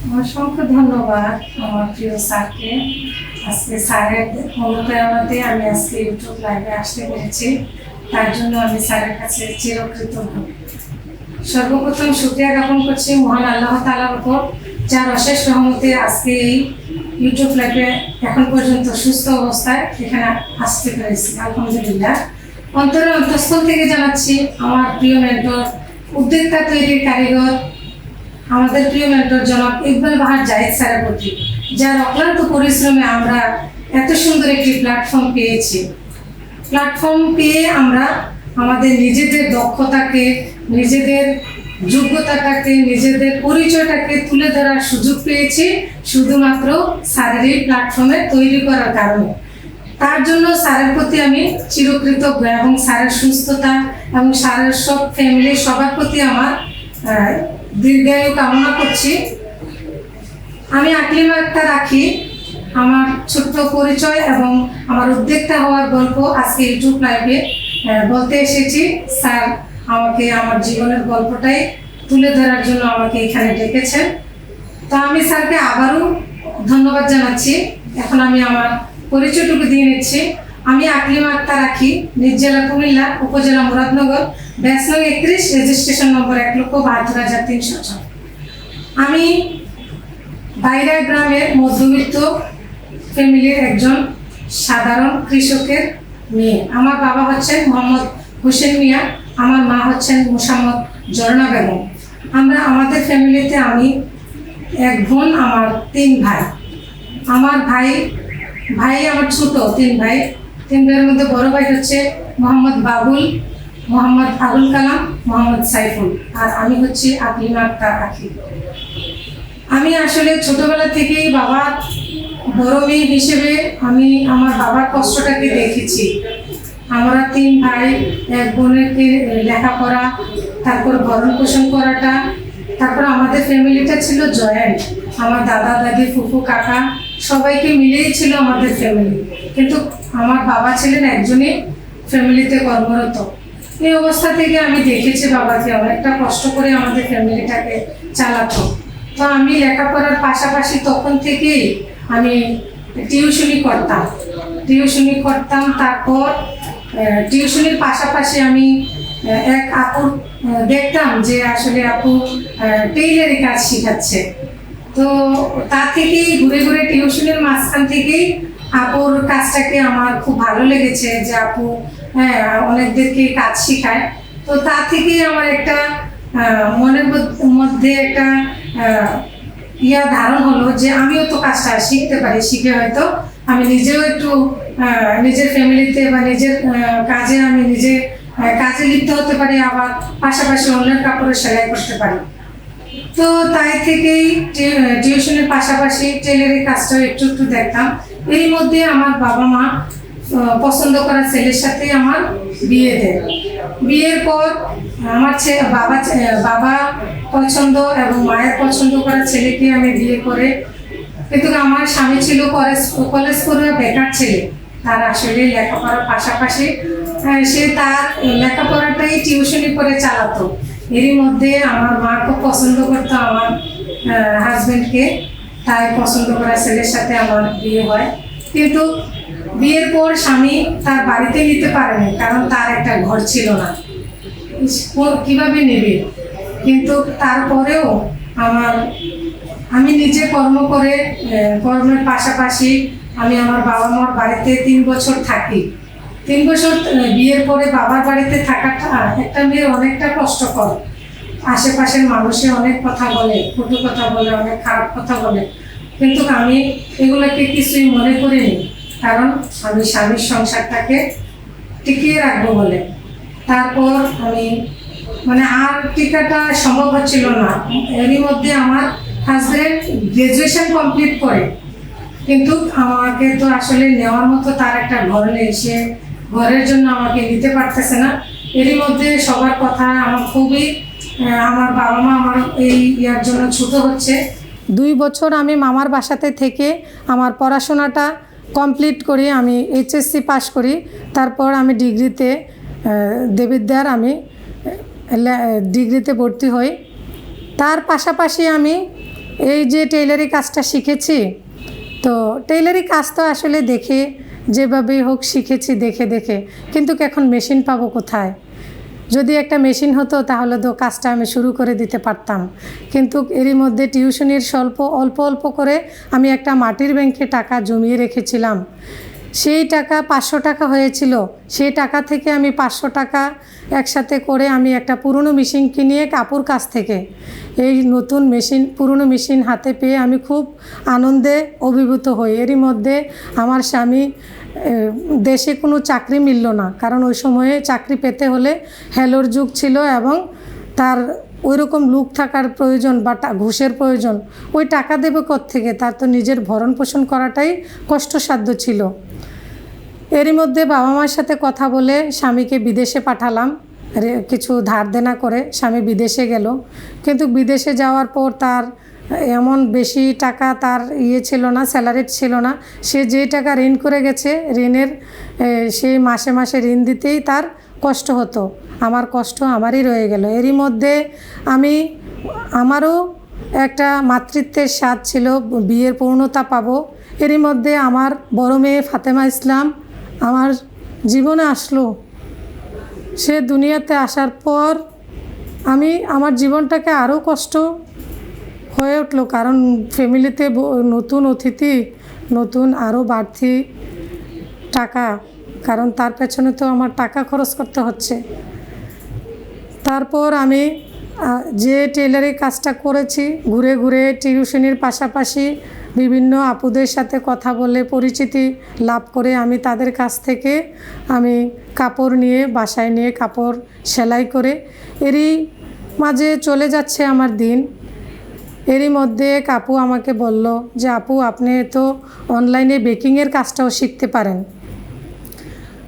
অসংখ্য ধন্যবাদ আমার প্রিয় স্যারকে। আজকে স্যারের অনুপ্রেরণাতে আমি আজকে ইউটিউব লাইভে আসতে পেরেছি। তার জন্য আমি স্যারের কাছে চিরকৃতজ্ঞ। সর্বপ্রথম শুক্রিয়া জ্ঞাপন করছি মহান আল্লাহ তালার উপর, যার অশেষ রহমতে আজকে এই ইউটিউব লাইভে এখন পর্যন্ত সুস্থ অবস্থায় এখানে আসতে পেরেছি, আলহামদুলিল্লাহ। অন্তরের অন্তঃস্থল থেকে জানাচ্ছি, আমার প্রিয় মেন্টর উদ্যোক্তা তৈরির কারিগর আমাদের প্রিয় মেন্টর জনাব ইকবাল বাহার জাহিদ স্যারের প্রতি যার অক্লান্ত পরিশ্রমে আমরা এত সুন্দর একটি প্ল্যাটফর্ম পেয়েছি। প্ল্যাটফর্ম পেয়ে আমরা আমাদের নিজেদের দক্ষতাকে, নিজেদের যোগ্যতাটাকে, নিজেদের পরিচয়টাকে তুলে ধরার সুযোগ পেয়েছি শুধুমাত্র স্যারের এই প্ল্যাটফর্মে তৈরি করার কারণে। তার জন্য স্যারের প্রতি আমি চিরকৃতজ্ঞ এবং স্যারের সুস্থতা এবং স্যারের সব ফ্যামিলির সবার প্রতি আমার দীর্ঘায়ু কামনা করছি। আমি আকলিমা একটা রাখি। আমার ছোট্ট পরিচয় এবং আমার উদ্যোক্তা হওয়ার গল্প আজকে ইউটিউব লাইভে বলতে এসেছি। স্যার আমাকে আমার জীবনের গল্পটাই তুলে ধরার জন্য আমাকে এখানে ডেকেছেন। তো আমি স্যারকে আবারও ধন্যবাদ জানাচ্ছি। এখন আমি আমার পরিচয়টুকু দিয়ে নিচ্ছি। আমি আকলিমা আক্তার রাখি, নিজ জেলা কুমিল্লা, উপজেলা মুরাদনগর ব্যাস নং একত্রিশ, রেজিস্ট্রেশন নম্বর এক লক্ষ বাহাত্তর হাজার তিনশো ছয়। আমি বাইরা গ্রামের মধ্যবিত্ত ফ্যামিলির একজন সাধারণ কৃষকের মেয়ে। আমার বাবা হচ্ছেন মোহাম্মদ হোসেন মিয়া, আমার মা হচ্ছেন মুসাম্মদ জরনা বেগম। আমরা, আমাদের ফ্যামিলিতে আমি এক বোন, আমার তিন ভাই। আমার ভাই ভাই আমার ছোট, তিন ভাই। তিন ভাইয়ের মধ্যে বড় ভাই হচ্ছে মোহাম্মদ বাবুল, মোহাম্মদ আবুল কালাম, মোহাম্মদ সাইফুল। আর আমি হচ্ছি আকলিমা আক্তার আখি। আমি আসলে ছোটবেলা থেকেই বাবার বড় মেয়ে হিসেবে আমি আমার বাবার কষ্টটাকে দেখেছি। আমরা তিন ভাই, এক বোনেরকে লেখাপড়া, তারপর ভরণ পোষণ করাটা, তারপর আমাদের ফ্যামিলিটা ছিল জয়েন্ট। আমার দাদা, দাদি, ফুফু, কাকা সবাইকে মিলেই ছিল আমাদের ফ্যামিলি। কিন্তু আমার বাবা ছিলেন একজনই ফ্যামিলিতে কর্মরত। এই অবস্থা থেকে আমি দেখেছি বাবাকে অনেকটা কষ্ট করে আমাদের ফ্যামিলিটাকে চালাতো। তো আমি লেখাপড়ার পাশাপাশি তখন থেকেই আমি টিউশনি করতাম। টিউশনি করতাম, তারপর টিউশনির পাশাপাশি আমি এক আপুর দেখতাম যে আসলে আপু টেইলারি কাজ শিখাচ্ছে। তো তার থেকেই ঘুরে ঘুরে টিউশনের মাঝখান থেকেই আপুর কাজটাকে আমার খুব ভালো লেগেছে যে আপু হ্যাঁ অনেকদেরকে কাজ শেখায়। তো তা থেকেই আমার একটা মনের মধ্য- একটা ইয়া ধারণ হলো যে আমিও তো কাজটা শিখতে পারি, শিখে হয়তো আমি নিজেও একটু নিজের ফ্যামিলিতে বা নিজের কাজে আমি নিজে কাজে লিপ্ত হতে পারি, আবার পাশাপাশি অন্যের কাপড়ে সেলাই করতে পারি। তো তাই থেকেই টিউশনের পাশাপাশি টেলারের কাজটাও একটু একটু দেখতাম। এর মধ্যে আমার বাবা মা পছন্দ করা ছেলের সাথে আমার বিয়ে দেয়। বিয়ের পর আমার বাবা বাবা পছন্দ এবং মায়ের পছন্দ করা ছেলেকে আমি বিয়ে করে, কিন্তু আমার স্বামী ছিল কলেজ কলেজ করে বেকার ছেলে। তার আসলে লেখাপড়ার পাশাপাশি সে তার লেখাপড়াটাই টিউশনি করে চালাতো। এরই মধ্যে আমার মা খুব পছন্দ করতো আমার হাজবেন্ডকে তাই পছন্দ করা ছেলের সাথে আমার বিয়ে হয়। কিন্তু বিয়ের পর স্বামী তার বাড়িতে নিতে পারেনি, কারণ তার একটা ঘর ছিল না। কীভাবে নেবে? কিন্তু তারপরেও আমার, আমি নিজে কর্ম করে কর্মের পাশাপাশি আমি আমার বাবা মার বাড়িতে তিন বছর থাকি। তিন বছর বিয়ের পরে বাবার বাড়িতে থাকাটা একটা মেয়ের অনেকটা কষ্টকর। আশেপাশের মানুষে অনেক কথা বলে কটু কথা বলে, অনেক খারাপ কথা বলে। কিন্তু আমি এগুলোকে কিছুই মনে করিনি। কারণ আমি স্বামীর সংসারটাকে টিকিয়ে রাখব বলে। তারপর আমি মানে আর টিকাটা সম্ভব হচ্ছিল না। এরই মধ্যে আমার হাজব্যান্ড গ্রাজুয়েশন কমপ্লিট করে। কিন্তু আমাকে তো আসলে নেওয়ার মতো তার একটা ঘর নেই। সে ঘরের জন্য আমাকে নিতে পারতেছে না। এরই মধ্যে সবার কথা আমার খুবই আমার বাবা মা আমার এই ইয়ার জন্য ছুটো হচ্ছে। দুই বছর আমি মামার বাসাতে থেকে আমার পড়াশোনাটা কমপ্লিট করি আমি এইচএসসি পাশ করি। তারপর আমি ডিগ্রিতে দেবিদ্যার আমি ডিগ্রিতে ভর্তি হই। তার পাশাপাশি আমি এই যে টেইলারি কাজটা শিখেছি, তো টেইলারি কাজ তো আসলে দেখে যেভাবেই হোক শিখেছি দেখে দেখে, কিন্তু এখন মেশিন পাবো কোথায়? যদি একটা মেশিন হতো, তাহলে তো কাজটা আমি শুরু করে দিতে পারতাম। কিন্তু এরই মধ্যে টিউশনির স্বল্প, অল্প অল্প করে আমি একটা মাটির ব্যাংকে টাকা জমিয়ে রেখেছিলাম। সেই টাকা পাঁচশো টাকা হয়েছিল। সেই টাকা থেকে আমি পাঁচশো টাকা একসাথে করে আমি একটা পুরনো মেশিন কিনিয়ে কাপড় কাছ থেকে। এই নতুন মেশিন, পুরনো মেশিন হাতে পেয়ে আমি খুব আনন্দে অভিভূত হই। এরই মধ্যে আমার স্বামী দেশে কোনো চাকরি মিলল না। কারণ ওই সময়ে চাকরি পেতে হলে হ্যালোর যুগ ছিল এবং তার ওই রকম লুক থাকার প্রয়োজন বা ঘুষের প্রয়োজন, ওই টাকা দেবে থেকে তার তো নিজের ভরণ পোষণ করাটাই কষ্টসাধ্য ছিল। এরই মধ্যে বাবা মার সাথে কথা বলে স্বামীকে বিদেশে পাঠালাম। কিছু ধার দেনা করে স্বামী বিদেশে গেল। কিন্তু বিদেশে যাওয়ার পর তার এমন বেশি টাকা তার ইয়ে ছিল না স্যালারি ছিল না। সে যে টাকা ঋণ করে গেছে, ঋণের সেই মাসে মাসে ঋণ দিতেই তার কষ্ট হতো। আমার কষ্ট আমারই রয়ে গেল। এরই মধ্যে আমি, আমারও একটা মাতৃত্বের স্বাদ ছিল, বিয়ের পূর্ণতা পাবো। এরই মধ্যে আমার বড় মেয়ে ফাতেমা ইসলাম আমার জীবনে আসলো। সে দুনিয়াতে আসার পর আমি, আমার জীবনটাকে আরও কষ্ট হয়ে উঠল। কারণ ফ্যামিলিতে নতুন অতিথি, নতুন আরও বাড়তি টাকা। কারণ তার পেছনে তো আমার টাকা খরচ করতে হচ্ছে। তারপর আমি যে টেলারি কাজটা করেছি, ঘুরে ঘুরে টিউশনির পাশাপাশি বিভিন্ন আপুদের সাথে কথা বলে পরিচিতি লাভ করে আমি তাদের কাছ থেকে আমি কাপড় নিয়ে, বাসায় নিয়ে কাপড় সেলাই করে এরই মাঝে চলে যাচ্ছে আমার দিন। এরই মধ্যে কাপু আমাকে বলল যে, আপু, আপনি তো অনলাইনে বেকিংয়ের কাজটাও শিখতে পারেন।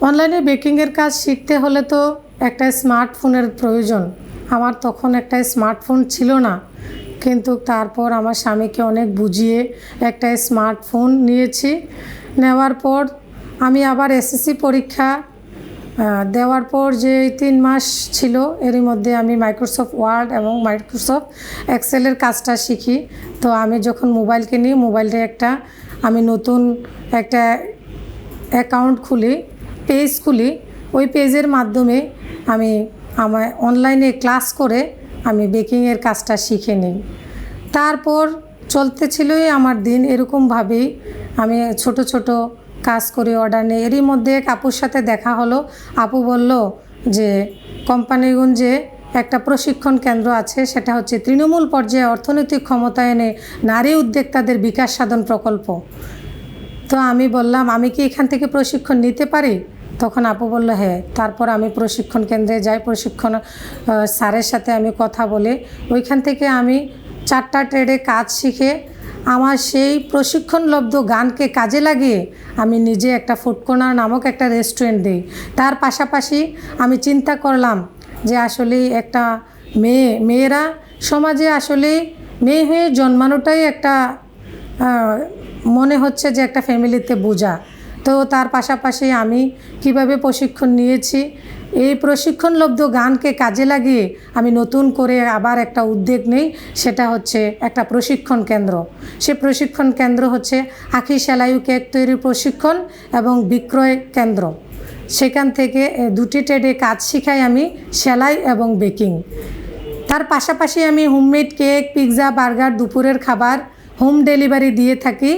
অনলাইনে বেকিংয়ের কাজ শিখতে হলে তো একটা স্মার্টফোনের প্রয়োজন। আমার তখন একটা স্মার্টফোন ছিল না। কিন্তু তারপর আমার স্বামীকে অনেক বুঝিয়ে একটা স্মার্টফোন নিয়েছি। নেওয়ার পর আমি আবার এসএসসি পরীক্ষা দেওয়ার পর যে তিন মাস ছিল, এরই মধ্যে আমি মাইক্রোসফট ওয়ার্ড এবং মাইক্রোসফট এক্সেলের কাজটা শিখি। তো আমি যখন মোবাইল কিনি মোবাইলটা একটা আমি নতুন একটা অ্যাকাউন্ট খুলি পেজ খুলি, ওই পেজের মাধ্যমে আমি আমার অনলাইনে ক্লাস করে আমি বেকিংয়ের কাজটা শিখে নিই। তারপর চলতে ছিলই আমার দিন এরকমভাবেই। আমি ছোট ছোট কাজ করে অর্ডার নিই। এরই মধ্যে এক আপুর সাথে দেখা হলো। আপু বলল যে, কোম্পানিগঞ্জে একটা প্রশিক্ষণ কেন্দ্র আছে, সেটা হচ্ছে তৃণমূল পর্যায়ে অর্থনৈতিক ক্ষমতা এনে নারী উদ্যোক্তাদের বিকাশ সাধন প্রকল্প। তো আমি বললাম, আমি কি এখান থেকে প্রশিক্ষণ নিতে পারি? তখন আপু বলল হ্যাঁ। তারপর আমি প্রশিক্ষণ কেন্দ্রে যাই। প্রশিক্ষণ স্যারের সাথে আমি কথা বলে। ওইখান থেকে আমি চারটা ট্রেডে কাজ শিখে আমার সেই প্রশিক্ষণলব্ধ গানকে কাজে লাগিয়ে আমি নিজে একটা ফুড কর্নার নামক একটা রেস্টুরেন্ট দিই। তার পাশাপাশি আমি চিন্তা করলাম যে আসলে একটা মেয়ে, মেয়েরা সমাজে আসলে মেয়ে হয়ে জন্মানোটাই একটা মনে হচ্ছে যে একটা ফ্যামিলিতে বোঝা। তো তার পাশাপাশি আমি কীভাবে প্রশিক্ষণ নিয়েছি এই প্রশিক্ষণলব্ধ গানকে কাজে লাগিয়ে আমি নতুন করে আবার একটা উদ্যোগ নেই, সেটা হচ্ছে একটা প্রশিক্ষণ কেন্দ্র। সে প্রশিক্ষণ কেন্দ্র হচ্ছে আখি সেলাইউ কেক তৈরির প্রশিক্ষণ এবং বিক্রয় কেন্দ্র। সেখান থেকে দুটি ট্রেডে কাজ শিখাই আমি সেলাই এবং বেকিং। তার পাশাপাশি আমি হোমমেড কেক, পিৎজা, বার্গার, দুপুরের খাবার হোম ডেলিভারি দিয়ে থাকি।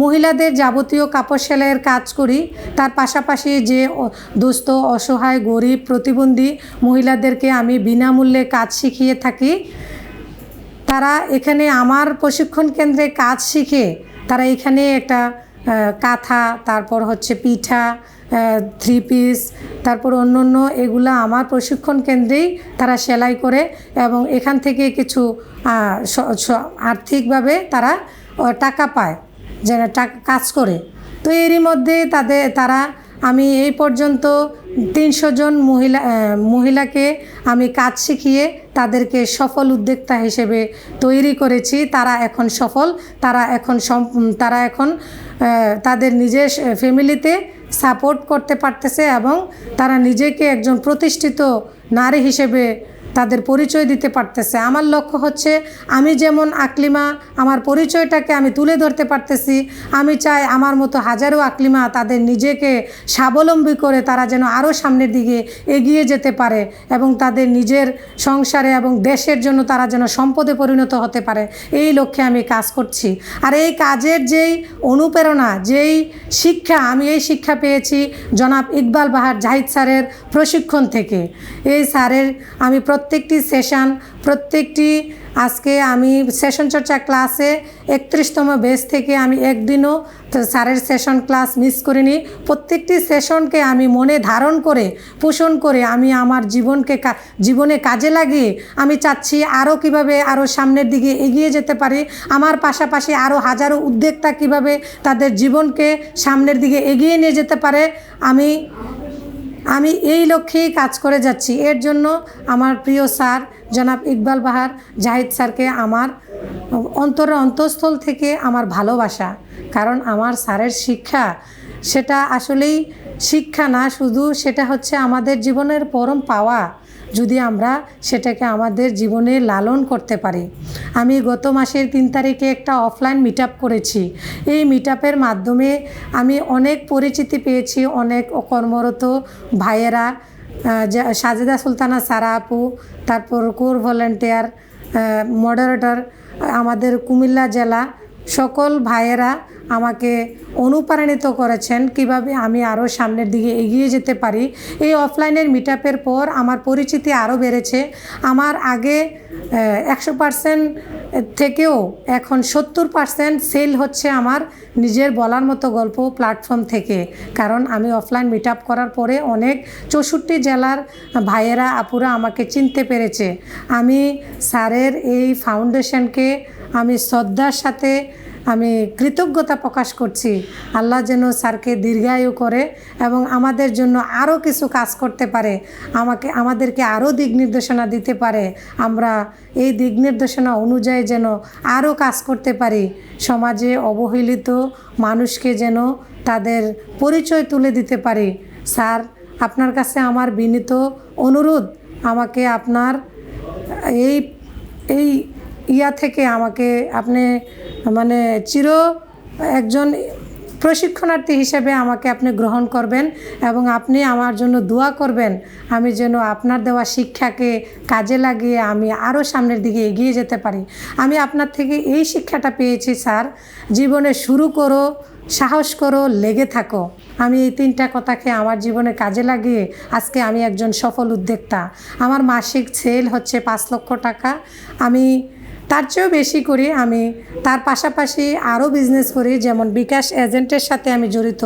মহিলাদের যাবতীয় কাপড় সেলাইয়ের কাজ করি। তার পাশাপাশি যে দুস্থ, অসহায়, গরিব, প্রতিবন্ধী মহিলাদেরকে আমি বিনামূল্যে কাজ শিখিয়ে থাকি। তারা এখানে আমার প্রশিক্ষণ কেন্দ্রে কাজ শিখে তারা এখানে একটা কাঁথা, তারপর হচ্ছে পিঠা থ্রি পিস তারপর অন্য অন্য এগুলো আমার প্রশিক্ষণ কেন্দ্রেই তারা সেলাই করে এবং এখান থেকে কিছু আর্থিকভাবে তারা টাকা পায়। টাকা কাজ করে। তো এরই মধ্যে তাদের তারা আমি এই পর্যন্ত তিনশো জন মহিলা মহিলাকে আমি কাজ শিখিয়ে তাদেরকে সফল উদ্যোক্তা হিসেবে তৈরি করেছি। তারা এখন সফল, তারা এখন তারা এখন তাদের নিজের ফ্যামিলিতে সাপোর্ট করতে পারতেছে এবং তারা নিজেকে একজন প্রতিষ্ঠিত নারী হিসেবে তাদের পরিচয় দিতে পারতেছে। আমার লক্ষ্য হচ্ছে আমি যেমন আকলিমা, আমার পরিচয়টাকে আমি তুলে ধরতে পারতেছি। আমি চাই আমার মতো হাজারো আকলিমা তাদের নিজেকে স্বাবলম্বী করে তারা যেন আরও সামনের দিকে এগিয়ে যেতে পারে এবং তাদের নিজের সংসারে এবং দেশের জন্য তারা যেন সম্পদে পরিণত হতে পারে। এই লক্ষ্যে আমি কাজ করছি। আর এই কাজের যেই অনুপ্রেরণা, যেই শিক্ষা, আমি এই শিক্ষা পেয়েছি জনাব ইকবাল বাহার জাহিদ স্যারের প্রশিক্ষণ থেকে। এই স্যারের আমি প্রত্যেকটি সেশন প্রত্যেকটি আজকে আমি সেশন চর্চা ক্লাসে একত্রিশতম বেস থেকে আমি একদিনও স্যারের সেশন ক্লাস মিস করিনি। প্রত্যেকটি সেশনকে আমি মনে ধারণ করে, পোষণ করে আমি আমার জীবনকে জীবনে কাজে লাগিয়ে আমি চাচ্ছি আরও কীভাবে আরও সামনের দিকে এগিয়ে যেতে পারি, আমার পাশাপাশি আরও হাজারো উদ্যোক্তা কীভাবে তাদের জীবনকে সামনের দিকে এগিয়ে নিয়ে যেতে পারে, আমি আমি এই লক্ষ্যেই কাজ করে যাচ্ছি। এর জন্য আমার প্রিয় স্যার, জনাব ইকবাল বাহার, জাহিদ স্যারকে আমার অন্তরের অন্তঃস্থল থেকে আমার ভালোবাসা। কারণ আমার স্যারের শিক্ষা, সেটা আসলেই শিক্ষা না শুধু, সেটা হচ্ছে আমাদের জীবনের পরম পাওয়া। যদি আমরা সেটাকে আমাদের জীবনে লালন করতে পারি। আমি গত মাসের তিন তারিখে একটা অফলাইন মিট করেছি। এই মিট মাধ্যমে আমি অনেক পরিচিতি পেয়েছি, অনেক কর্মরত ভাইয়েরা সাজেদা সুলতানা সারা আপু, তারপর কোর ভলেন্টিয়ার মডারেটর আমাদের কুমিল্লা জেলা সকল ভাইয়েরা আমাকে অনুপ্রাণিত করেছেন কীভাবে আমি আরও সামনের দিকে এগিয়ে যেতে পারি। এই অফলাইনের মিট পর আমার পরিচিতি আরও বেড়েছে। আমার আগে একশো পার্সেন্ট থেকেও এখন সত্তর পার্সেন্ট সেল হচ্ছে আমার নিজের বলার মতো গল্প প্ল্যাটফর্ম থেকে। কারণ আমি অফলাইন মিট করার পরে অনেক চৌষট্টি জেলার ভাইয়েরা আপুরা আমাকে চিনতে পেরেছে। আমি স্যারের এই ফাউন্ডেশনকে আমি শ্রদ্ধার সাথে আমি কৃতজ্ঞতা প্রকাশ করছি। আল্লাহ যেন স্যারকে দীর্ঘায়ু করে এবং আমাদের জন্য আরও কিছু কাজ করতে পারে। আমাকে, আমাদেরকে আরও দিক নির্দেশনা দিতে পারে। আমরা এই দিক নির্দেশনা অনুযায়ী যেন আরও কাজ করতে পারি। সমাজে অবহেলিত মানুষকে যেন তাদের পরিচয় তুলে দিতে পারি। স্যার, আপনার কাছে আমার বিনীত অনুরোধ, আমাকে আপনার এই এই ইয়া থেকে আমাকে আপনি মানে চির একজন প্রশিক্ষণার্থী হিসেবে আমাকে আপনি গ্রহণ করবেন এবং আপনি আমার জন্য দোয়া করবেন, আমি যেন আপনার দেওয়া শিক্ষাকে কাজে লাগিয়ে আমি আরও সামনের দিকে এগিয়ে যেতে পারি। আমি আপনার থেকে এই শিক্ষাটা পেয়েছি, স্যার। জীবনে শুরু করো, সাহস করো, লেগে থাকো। আমি এই তিনটা কথাকে আমার জীবনে কাজে লাগিয়ে আজকে আমি একজন সফল উদ্যোক্তা। আমার মাসিক সেল হচ্ছে পাঁচ লক্ষ টাকা। আমি তার চেয়েও বেশি করি আমি। তার পাশাপাশি আরও বিজনেস করি, যেমন বিকাশ এজেন্টের সাথে আমি জড়িত।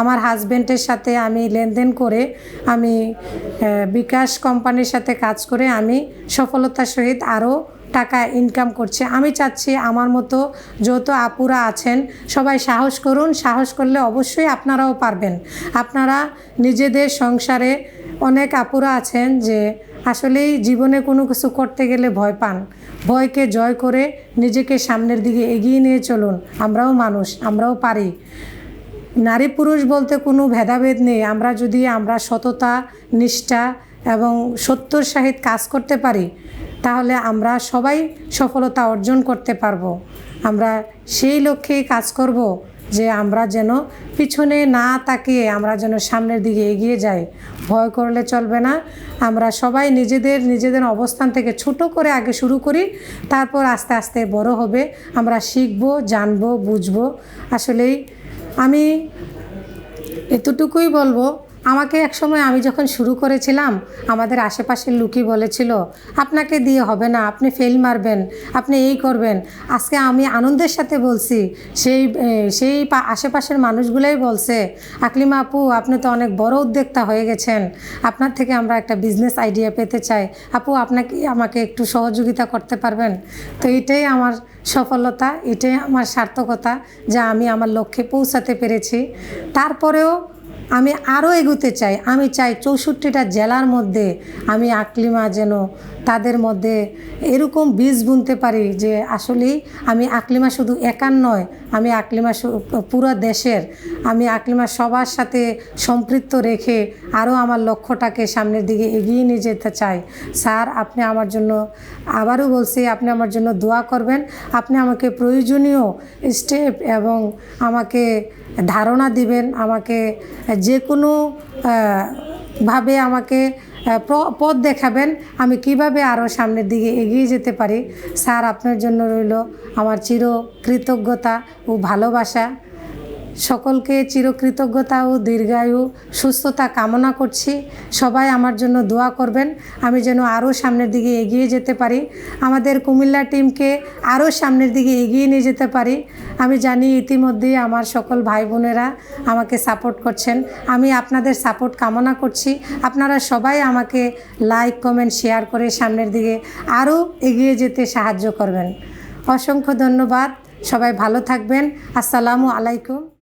আমার হাজব্যান্ডের সাথে আমি লেনদেন করে আমি বিকাশ কোম্পানির সাথে কাজ করে আমি সফলতার সহিত আরও টাকা ইনকাম করছে। আমি চাচ্ছি আমার মতো যত আপুরা আছেন, সবাই সাহস করুন। সাহস করলে অবশ্যই আপনারাও পারবেন। আপনারা নিজেদের সংসারে অনেক আপুরা আছেন যে আসলেই জীবনে কোনো কিছু করতে গেলে ভয় পান। ভয়কে জয় করে নিজেকে সামনের দিকে এগিয়ে নিয়ে চলুন। আমরাও মানুষ, আমরাও পারি। নারী পুরুষ বলতে কোনো ভেদাভেদ নেই। আমরা যদি আমরা সততা, নিষ্ঠা এবং সত্যর সাহিত কাজ করতে পারি, তাহলে আমরা সবাই সফলতা অর্জন করতে পারব। আমরা সেই লক্ষ্যেই কাজ করব। যে আমরা যেন পিছনে না তাকিয়ে আমরা যেন সামনের দিকে এগিয়ে যাই। ভয় করলে চলবে না। আমরা সবাই নিজেদের নিজেদের অবস্থান থেকে ছোট করে আগে শুরু করি, তারপর আস্তে আস্তে বড় হবে। আমরা শিখব, জানব, বুঝব। আসলেই আমি এতটুকুই বলব আমাকে একসময় আমি যখন শুরু করেছিলাম, আমাদের আশেপাশের লোকই বলেছিল, আপনাকে দিয়ে হবে না, আপনি ফেল মারবেন, আপনি এই করবেন। আজকে আমি আনন্দের সাথে বলছি, সেই সেই আশেপাশের মানুষগুলোই বলছে, আকলিমা আপু, আপনি তো অনেক বড় উদ্যোক্তা হয়ে গেছেন। আপনার থেকে আমরা একটা বিজনেস আইডিয়া পেতে চাই। আপু, আপনাকে, আমাকে একটু সহযোগিতা করতে পারবেন? তো এটাই আমার সফলতা, এটাই আমার সার্থকতা, যা আমি আমার লক্ষ্যে পৌঁছাতে পেরেছি। তারপরেও আমি আরও এগোতে চাই। আমি চাই চৌষট্টিটা জেলার মধ্যে আমি আকলিমা যেন তাদের মধ্যে এরকম বীজ বুনতে পারি যে আসলেই আমি আকলিমা শুধু একার নয়, আমি আকলিমা পুরো দেশের, আমি আকলিমা সবার সাথে সম্পৃক্ত রেখে আরও আমার লক্ষ্যটাকে সামনের দিকে এগিয়ে নিয়ে যেতে চাই। স্যার, আপনি আমার জন্য আবারও বলছি, আপনি আমার জন্য দোয়া করবেন। আপনি আমাকে প্রয়োজনীয় স্টেপ এবং আমাকে ধারণা দিবেন, আমাকে যে কোনো ভাবে আমাকে পথ দেখাবেন। আমি কীভাবে আরও সামনের দিকে এগিয়ে যেতে পারি? স্যার, আপনার জন্য রইল আমার চির কৃতজ্ঞতা ও ভালোবাসা। সকলকে চিরকৃতজ্ঞতা ও দীর্ঘায়ু, সুস্থতা কামনা করছি। সবাই আমার জন্য দোয়া করবেন। আমি যেন আরও সামনের দিকে এগিয়ে যেতে পারি। আমাদের কুমিল্লা টিমকে আরও সামনের দিকে এগিয়ে নিয়ে যেতে পারি। আমি জানি ইতিমধ্যেই আমার সকল ভাই বোনেরা আমাকে সাপোর্ট করছেন। আমি আপনাদের সাপোর্ট কামনা করছি। আপনারা সবাই আমাকে লাইক, কমেন্ট, শেয়ার করে সামনের দিকে আরও এগিয়ে যেতে সাহায্য করবেন। অসংখ্য ধন্যবাদ। সবাই ভালো থাকবেন। আসসালামু আলাইকুম।